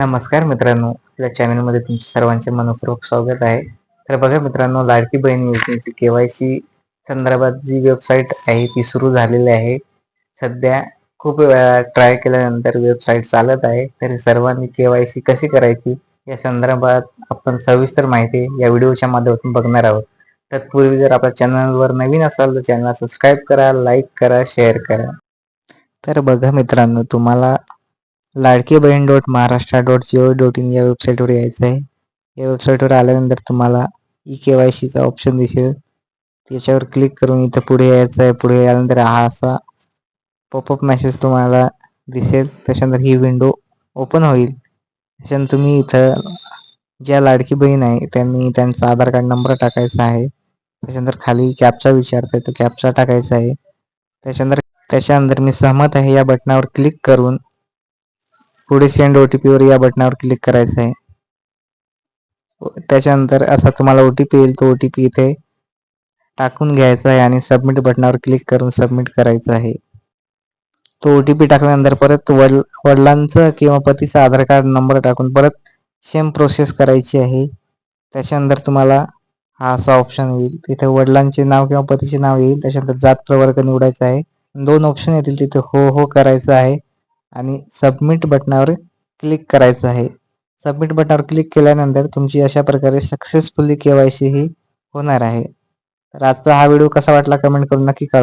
नमस्कार मित्रांनो आपल्या चॅनलमध्ये तुमचे सर्वांचे मनपूर्वक स्वागत आहे. तर बघा मित्रांनो लाडकी बहीण योजनेची केवायसी संदर्भात जी वेबसाईट आहे ती सुरू झालेली आहे. सध्या खूप वेळा ट्राय केल्यानंतर वेबसाईट चालत आहे. तर सर्वांनी केवायसी कशी करायची या संदर्भात आपण सविस्तर माहिती या व्हिडिओच्या माध्यमातून बघणार आहोत. तत्पूर्वी जर आपल्या चॅनलवर नवीन असाल तर चॅनल सबस्क्राईब करा लाईक करा शेअर करा. तर बघा मित्रांनो तुम्हाला Ladki Bahin dot Maharashtra dot gov dot in या वेबसाईटवर यायचं आहे. या वेबसाईटवर आल्यानंतर तुम्हाला ई के वाय सीचा ऑप्शन दिसेल. त्याच्यावर क्लिक करून इथं पुढे यायचं आहे. पुढे आल्यानंतर हा असा पॉपअप मेसेज तुम्हाला दिसेल. त्याच्यानंतर ही विंडो ओपन होईल. त्याच्यानंतर तुम्ही इथं ज्या लाडकी बहीण आहे त्यांनी त्यांचा आधार कार्ड नंबर टाकायचा आहे. त्याच्यानंतर खाली कॅपचा आहे तो कॅपचा टाकायचा आहे. त्याच्यानंतर त्याच्यानंतर मी सहमत आहे. या बटनावर क्लिक करून पुढे सेंड ओ टी पीवर या बटनावर क्लिक करायचं आहे. त्याच्यानंतर असा तुम्हाला ओ टी पी येईल तो ओ टी पी इथे टाकून घ्यायचा आहे आणि सबमिट बटनावर क्लिक करून सबमिट करायचं आहे. तो ओ टी पी टाकल्यानंतर परत वड वडिलांचं किंवा पतीचा आधार कार्ड नंबर टाकून परत सेम प्रोसेस करायची आहे. त्याच्यानंतर तुम्हाला हा असा ऑप्शन येईल. तिथे वडिलांचे नाव किंवा पतीचे नाव येईल. त्याच्यानंतर जात प्रवर्ग निवडायचा आहे. दोन ऑप्शन येतील तिथे हो हो करायचं आहे. आणि सबमिट बटनावर क्लिक करायचं आहे. सबमिट बटनावर क्लिक केल्यानंतर तुमची अशा प्रकारे सक्सेसफुली के वाय सी ही होणार आहे. तर आजचा हा व्हिडिओ कसा वाटला कमेंट करून नक्की कळवा.